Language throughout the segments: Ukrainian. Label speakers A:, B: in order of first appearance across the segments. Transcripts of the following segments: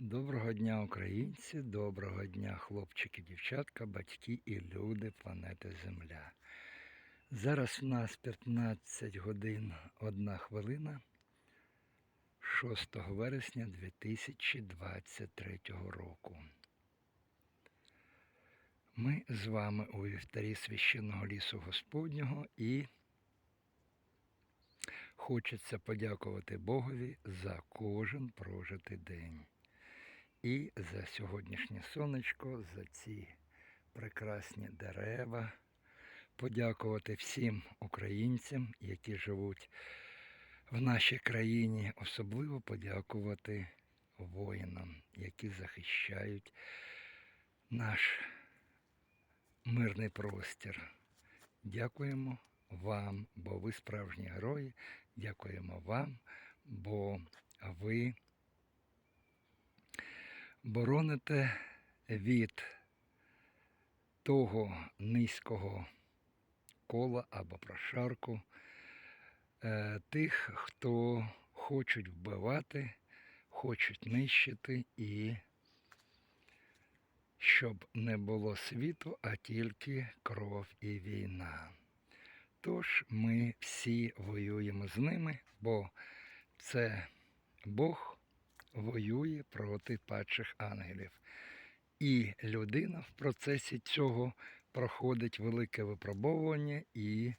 A: Доброго дня, українці, доброго дня, хлопчики, дівчатка, батьки і люди планети Земля. Зараз в нас 15 годин 1 хвилина 6 вересня 2023 року. Ми з вами у вівтарі священного лісу Господнього і хочеться подякувати Богові за кожен прожитий день. І за сьогоднішнє сонечко, за ці прекрасні дерева. Подякувати всім українцям, які живуть в нашій країні. Особливо подякувати воїнам, які захищають наш мирний простір. Дякуємо вам, бо ви справжні герої. Дякуємо вам, бо ви бороните від того низького кола або прошарку е, тих, хто хочуть вбивати, хочуть нищити і щоб не було світу, а тільки кров і війна. Тож ми всі воюємо з ними, бо це Бог воює проти падших ангелів. І людина в процесі цього проходить велике випробовування і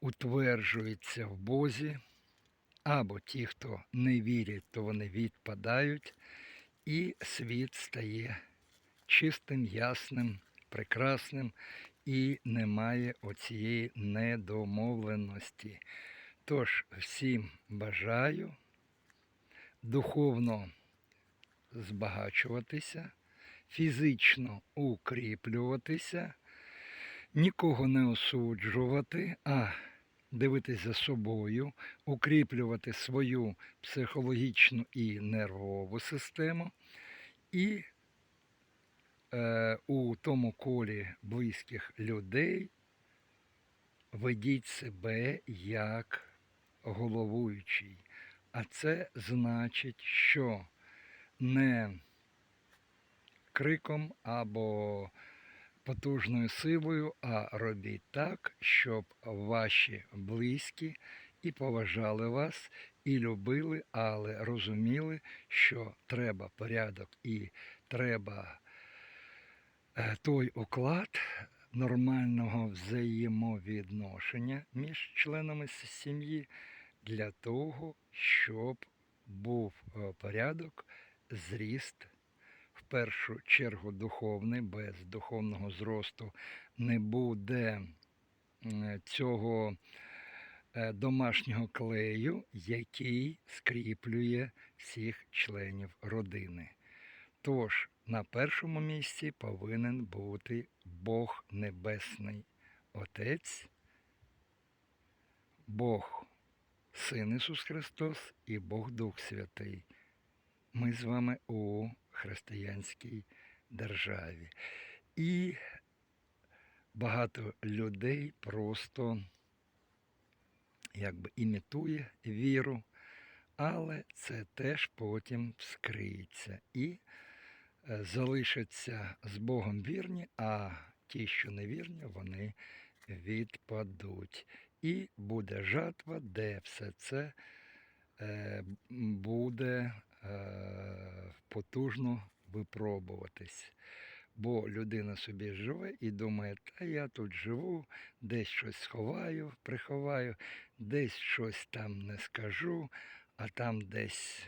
A: утверджується в Бозі. Або ті, хто не вірять, то вони відпадають, і світ стає чистим, ясним, прекрасним і немає оцієї недомовленості. Тож всім бажаю духовно збагачуватися, фізично укріплюватися, нікого не осуджувати, а дивитися за собою, укріплювати свою психологічну і нервову систему. І е, у тому колі близьких людей ведіть себе як головуючий. А це значить, що не криком або потужною силою, а робіть так, щоб ваші близькі і поважали вас, і любили, але розуміли, що треба порядок і треба е, той уклад нормального взаємовідношення між членами сім'ї для того, щоб був е, порядок, зріст, в першу чергу духовний, без духовного зросту не буде цього е, домашнього клею, який скріплює всіх членів родини. Тож на першому місці повинен бути Бог Небесний Отець, Бог Син Ісус Христос і Бог Дух Святий. Ми з вами у християнській державі. І багато людей просто якби імітує віру, але це теж потім вскриється і е, залишаться з Богом вірні, а ті, що не вірні, вони відпадуть. І буде жатва, де все це е, буде е, потужно випробуватись. Бо людина собі живе і думає, та я тут живу, десь щось сховаю, приховаю, десь щось там не скажу, а там десь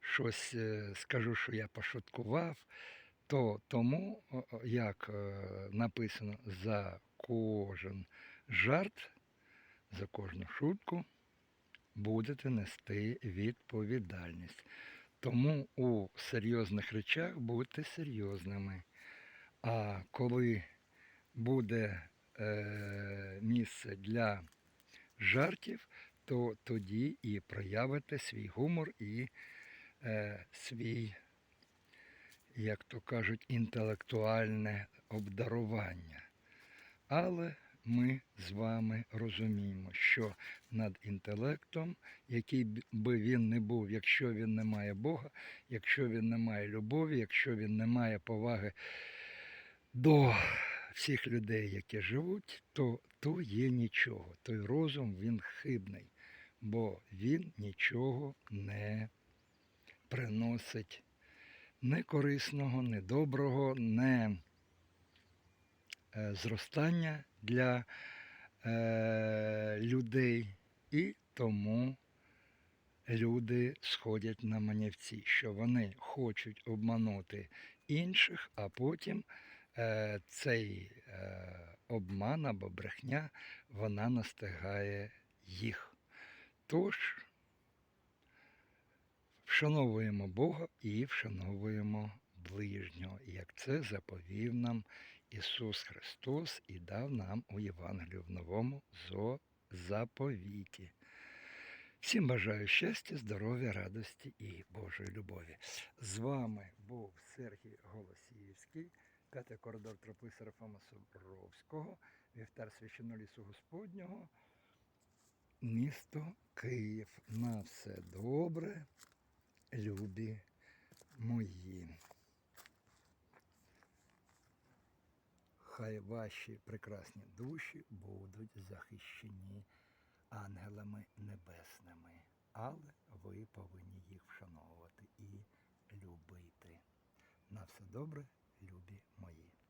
A: щось е, скажу, що я пошуткував. То тому, як написано, за кожен жарт за кожну шутку будете нести відповідальність. Тому у серйозних речах будьте серйозними. А коли буде е, місце для жартів, то тоді і проявите свій гумор і е, свій, як то кажуть, інтелектуальне обдарування. Але ми з вами розуміємо, що над інтелектом, який би він не був, якщо він не має Бога, якщо він не має любові, якщо він не має поваги до всіх людей, які живуть, то, то є нічого. Той розум він хибний, бо він нічого не приносить не корисного, не доброго, не зростання для е, людей, і тому люди сходять на манівці, що вони хочуть обманути інших, а потім е, цей е, обман або брехня вона настигає їх. Тож вшановуємо Бога і вшановуємо ближнього, як це заповів нам Ісус Христос і дав нам у Євангелію в новому зо- заповіті. Всім бажаю щастя, здоров'я, радості і Божої любові. З вами був Сергій Голосіївський, п'ятий коридор тропи Серафима Собровського, вівтар священолісу Господнього, місто Київ. На все добре, любі мої. Хай ваші прекрасні душі будуть захищені ангелами небесними, але ви повинні їх вшановувати і любити. На все добре, любі мої.